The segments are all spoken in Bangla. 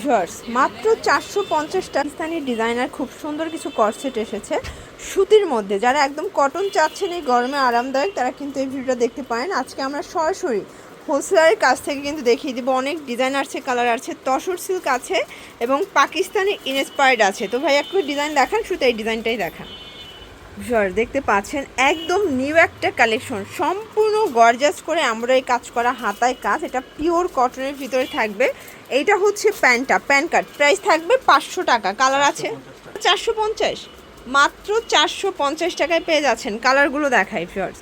ভিউয়ার্স, মাত্র চারশো পঞ্চাশটা পাকিস্তানি ডিজাইনার খুব সুন্দর কিছু করসেট এসেছে। সুতির মধ্যে, যারা একদম কটন চাচ্ছেন এই গরমে আরামদায়ক, তারা কিন্তু এই ভিডিওটা দেখতে পারেন। আজকে আমরা সরাসরি হোলসেলারের কাছ থেকে কিন্তু দেখিয়ে দিব, অনেক ডিজাইন আছে কালার আছে, তসর সিল্ক আছে এবং পাকিস্তানি ইনস্পায়ার্ড আছে। তো ভাই একটু ডিজাইন দেখান শুধু এই ডিজাইনটাই দেখান। ভিউয়ার দেখতে পাচ্ছেন, একদম নিউ একটা কালেকশন সম্পূর্ণ গর্জাস করে আমরা এই কাজ করা, হাতায় কাজ, এটা পিওর কটনের ভিতরে থাকবে। এইটা হচ্ছে প্যান্টটা প্যান কার্ড প্রাইস থাকবে পাঁচশো টাকা। কালার আছে? চারশো পঞ্চাশ। মাত্র চারশো পঞ্চাশ টাকায় পেয়ে যাচ্ছেন। কালারগুলো দেখায় ফিয়ার্স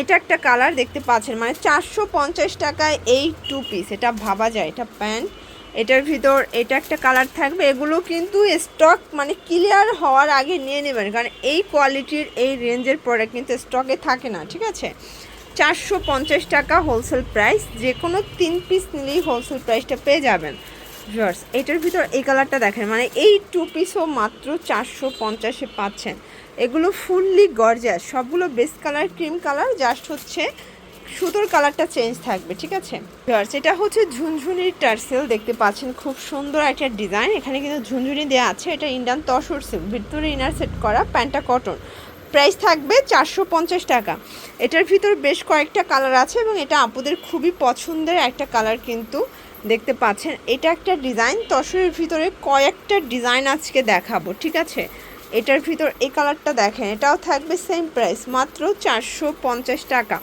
এটা একটা কালার দেখতে পাচ্ছেন মানে চারশো পঞ্চাশ টাকায় এই টু পিস এটা ভাবা যায়, এটা প্যান্ট। এটার ভিতর এটা একটা কালার থাকবে, এগুলো কিন্তু স্টক মানে ক্লিয়ার হওয়ার আগে নিয়ে নেবেন। কারণ এই কোয়ালিটির এই রেঞ্জের প্রোডাক্ট কিন্তু স্টকে থাকে না, ঠিক আছে? চারশো পঞ্চাশ টাকা হোলসেল প্রাইস যে কোনো তিন পিস নিলেই হোলসেল প্রাইসটা পেয়ে যাবেন। ভিউয়ার্স এটার ভিতর এই কালারটা দেখেন মানে এই টু পিসও মাত্র চারশো পঞ্চাশে পাচ্ছেন। এগুলো ফুললি গর্জাস সবগুলো best colour cream colour just হচ্ছে সুতোর কালারটা চেঞ্জ থাকবে, ঠিক আছে? এটা হচ্ছে ঝুনঝুনির টার্সেল, দেখতে পাচ্ছেন খুব সুন্দর একটা ডিজাইন। এখানে কিন্তু ঝুনঝুনি দেওয়া আছে, এটা ইন্ডিয়ান তসর সিল্ক, ভিতরে ইনার সেট করা, প্যান্টটা কটন প্রাইস থাকবে চারশো পঞ্চাশ টাকা। এটার ভিতর বেশ কয়েকটা কালার আছে এবং এটা আপুদের খুবই পছন্দের একটা কালার কিন্তু দেখতে পাচ্ছেন। এটা একটা ডিজাইন, তসরের ভিতরে কয়েকটা ডিজাইন আজকে দেখাবো, ঠিক আছে? এটার ভিতর এই কালারটা দেখেন, এটাও থাকবে সেম প্রাইস মাত্র চারশো পঞ্চাশ টাকা।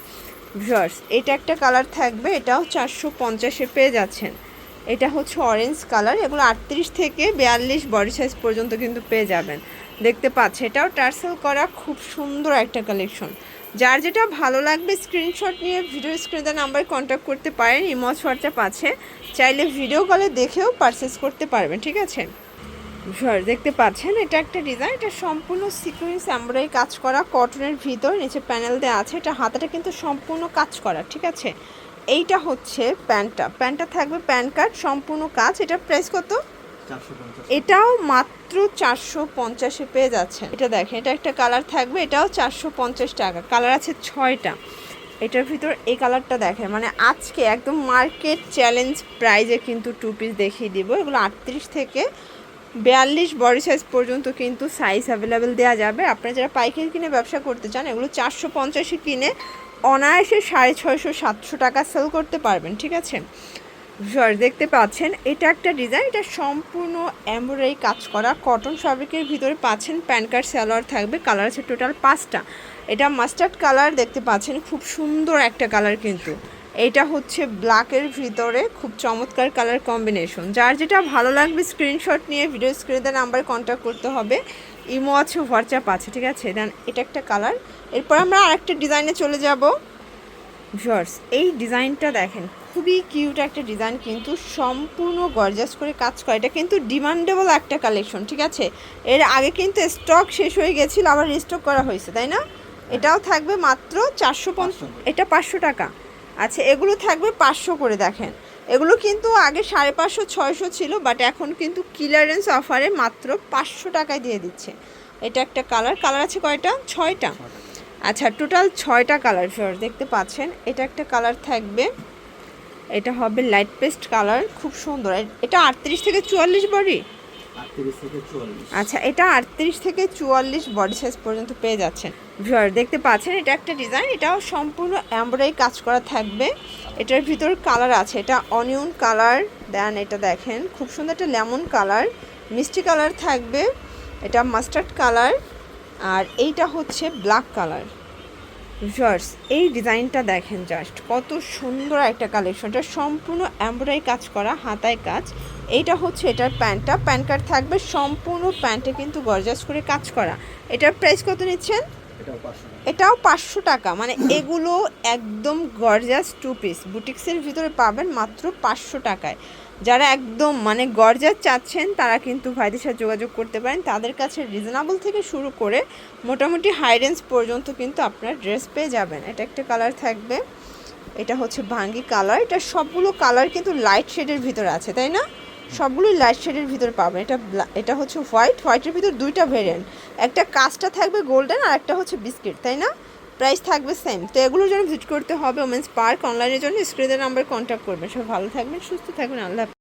ভিউয়ার্স, এটা একটা কালার থাকবে, এটাও চারশো পঞ্চাশে পেয়ে যাচ্ছেন। এটা হচ্ছে অরেঞ্জ কালার, এগুলো আটত্রিশ থেকে বিয়াল্লিশ বডি সাইজ পর্যন্ত কিন্তু পেয়ে যাবেন। দেখতে পাচ্ছে, এটাও টার্সেল করা খুব সুন্দর একটা কালেকশন যার যেটা ভালো লাগবে স্ক্রিনশট নিয়ে ভিডিও স্ক্রিনে নাম্বারে কন্ট্যাক্ট করতে পারেন ইমজ হোয়াটসঅ্যাপ আছে। চাইলে ভিডিও কলে দেখেও পারচেস করতে পারবেন, ঠিক আছে? দেখতে পাচ্ছেন এটা একটা ডিজাইন এটা সম্পূর্ণ সিকুয়েন্স এমব্রয়ডারি কাজ করা কটনের ভিতর নিচে প্যানেল দেওয়া আছে এটা হাতাটা কিন্তু সম্পূর্ণ কাজ করা ঠিক আছে? এইটা হচ্ছে প্যান্টটা প্যান্টটা থাকবে প্যান কার্ড সম্পূর্ণ কাজ এটা প্রাইস কত? এটাও মাত্র চারশো পঞ্চাশে পেয়ে যাচ্ছেন। এটা দেখেন এটা একটা কালার থাকবে এটাও চারশো পঞ্চাশ টাকা কালার আছে ছয়টা। এটার ভিতর এই কালারটা দেখেন মানে আজকে একদম মার্কেট চ্যালেঞ্জ প্রাইজে কিন্তু টু পিস দেখিয়ে দিব এগুলো আটত্রিশ থেকে বিয়াল্লিশ বডি সাইজ পর্যন্ত কিন্তু সাইজ অ্যাভেলেবেল দেওয়া যাবে। আপনারা যারা পাইকারি কিনে ব্যবসা করতে চান, এগুলো চারশো পঞ্চাশে কিনে অনায়াসে সাড়ে ছয়শো, সাতশো টাকা সেল করতে পারবেন, ঠিক আছে? ভিউয়ার দেখতে পাচ্ছেন, এটা একটা ডিজাইন এটা সম্পূর্ণ এমব্রয়ডারি কাজ করা। কটন ফ্যাব্রিকের ভিতরে পাচ্ছেন প্যান কার্ড সালোয়ার থাকবে কালার আছে টোটাল পাঁচটা। এটা মাস্টার্ড কালার দেখতে পাচ্ছেন, খুব সুন্দর একটা কালার কিন্তু। এটা হচ্ছে ব্ল্যাকের ভিতরে খুব চমৎকার কালার কম্বিনেশন যার যেটা ভালো লাগবে স্ক্রিনশট নিয়ে ভিডিও স্ক্রিনে নাম্বারে কন্ট্যাক্ট করতে হবে। ইমো আছে হোয়াটসঅ্যাপ আছে ঠিক আছে? দেন এটা একটা কালার এরপর আমরা আরেকটা ডিজাইনে চলে যাব। ভিউয়ার্স এই ডিজাইনটা দেখেন খুবই কিউট একটা ডিজাইন কিন্তু সম্পূর্ণ গর্জাস করে কাজ করে। এটা কিন্তু ডিমান্ডেবল একটা কালেকশন ঠিক আছে? এর আগে কিন্তু স্টক শেষ হয়ে গেছিল আবার রিস্টক করা হয়েছে তাই না? এটাও থাকবে মাত্র চারশো পঞ্চাশ এটা পাঁচশো টাকা। আচ্ছা এগুলো থাকবে পাঁচশো করে দেখেন। এগুলো কিন্তু আগে সাড়ে পাঁচশো, ছয়শো ছিল বাট এখন কিন্তু ক্লিয়ারেন্স অফারে মাত্র পাঁচশো টাকায় দিয়ে দিচ্ছে। এটা একটা কালার কালার আছে কয়টা? ছয়টা। আচ্ছা টোটাল ছয়টা কালার ফিওর দেখতে পাচ্ছেন। এটা একটা কালার থাকবে, এটা হবে লাইট পেস্ট কালার খুব সুন্দর। এটা আটত্রিশ থেকে চুয়াল্লিশ বডি আচ্ছা এটা আটত্রিশ থেকে চুয়াল্লিশ বডি সাইজ পর্যন্ত পেয়ে যাচ্ছেন। ভিউয়ার দেখতে পাচ্ছেন, এটা একটা ডিজাইন এটাও সম্পূর্ণ এমব্রয়ডারি কাজ করা থাকবে। এটার ভিতর কালার আছে, এটা অনিয়ন কালার দেন এটা দেখেন, খুব সুন্দর একটা লেমন কালার মিষ্টি কালার থাকবে, এটা মাস্টার্ড কালার আর এইটা হচ্ছে ব্ল্যাক কালার ভিউয়ার্স এই ডিজাইনটা দেখেন জাস্ট কত সুন্দর একটা কালেকশন এটা সম্পূর্ণ এমব্রয়ডারি কাজ করা হাতায় কাজ। এইটা হচ্ছে এটার প্যান্টটা। প্যান কার্ড থাকবে সম্পূর্ণ প্যান্টে কিন্তু গর্জাস করে কাজ করা। এটার প্রাইস কত নিচ্ছেন? এটাও পাঁচশো টাকা। মানে এগুলো একদম গর্জাস টু পিস বুটিক্সের ভিতরে পাবেন মাত্র পাঁচশো টাকায়। যারা একদম মানে গর্জাস চাচ্ছেন, তারা কিন্তু ভাইদের সাথে যোগাযোগ করতে পারেন। তাদের কাছে রিজনেবল থেকে শুরু করে মোটামুটি হাই রেঞ্জ পর্যন্ত কিন্তু আপনার ড্রেস পেয়ে যাবেন। এটা একটা কালার থাকবে। এটা হচ্ছে ভাঙ্গি কালার এটা সবগুলো কালার কিন্তু লাইট শেডের ভিতরে আছে, তাই না? সবগুলোই লাইট শেডের ভিতরে পাবেন। এটা এটা হচ্ছে হোয়াইট হোয়াইটের ভিতর দুইটা ভেরিয়েন্ট একটা কাজটা থাকবে গোল্ডেন আর একটা হচ্ছে বিস্কিট তাই না? প্রাইস থাকবে সেম তো এগুলোর জন্য ভিজিট করতে হবে ওমেন্স পার্ক অনলাইনের জন্য। স্ক্রিনের নাম্বার কন্ট্যাক্ট করবেন। সব ভালো থাকবেন, সুস্থ থাকবেন। আল্লাহ।